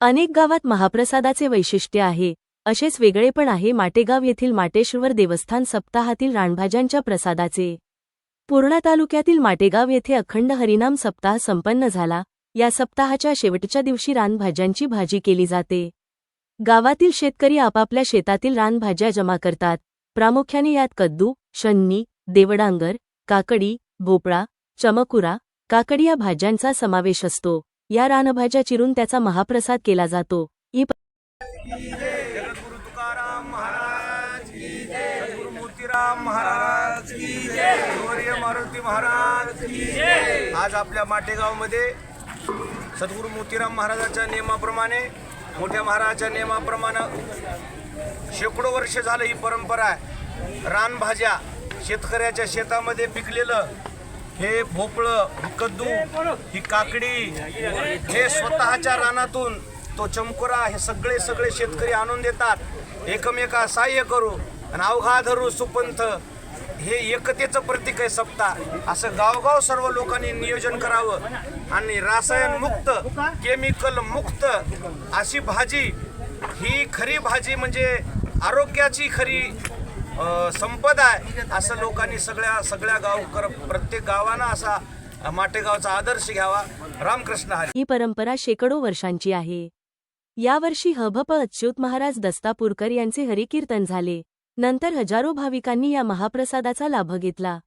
अनेक गावात महाप्रसादाचे वैशिष्ट्य आहे. असेच वेगळेपण आहे माटेगाव येथील माटेश्वर देवस्थान सप्ताहातील रानभाज्यांच्या प्रसादाचे. पूर्णा तालुक्यातील माटेगाव येथे अखंड हरिनाम सप्ताह संपन्न झाला. या सप्ताहाच्या शेवटच्या दिवशी रानभाज्यांची भाजी केली जाते. गावातील शेतकरी आपापल्या शेतातील रानभाज्या जमा करतात. प्रामुख्याने यात कद्दू शन्नी देवडांगर काकडी भोपळा चमकुरा काकडी या भाज्यांचा समावेश असतो. या रानभाज्या चिरून त्याचा महाप्रसाद केला जातो. ई तुकाराम महाराज महाराज मारुती महाराज आज आपल्या माटेगावमध्ये सद्गुरु मोतीराम महाराजांच्या नियमाप्रमाणे मोठ्या महाराजाच्या नियमाप्रमाणे शेकडो वर्ष झालं ही परंपरा आहे. रानभाज्या शेतकऱ्याच्या शेतामध्ये पिकलेलं हे भोपळं कद्दू ही काकडी हे स्वतःच्या रानातून तो चमकुरा हे सगळे सगळे शेतकरी आणून देतात. एकमेका सहाय्य करू आणि अवघा धरू सुपंथ. हे एकतेचं प्रतीक आहे सप्ताह. असं गावगाव सर्व लोकांनी नियोजन करावं आणि रासायन मुक्त केमिकल मुक्त अशी भाजी ही खरी भाजी म्हणजे आरोग्याची खरी संपदा आहे असं लोकांनी सगळ्या सगळ्या गावकर प्रत्येक गावानं असा माटेगावचा आदर्श घ्यावा. रामकृष्ण हरी. ही परंपरा शेकडो वर्षांची आहे. यावर्षी हभप अच्युत महाराज दस्तापूरकर यांचे हरिकीर्तन झाले. नंतर हजारो भाविकांनी या महाप्रसादाचा लाभ घेतला.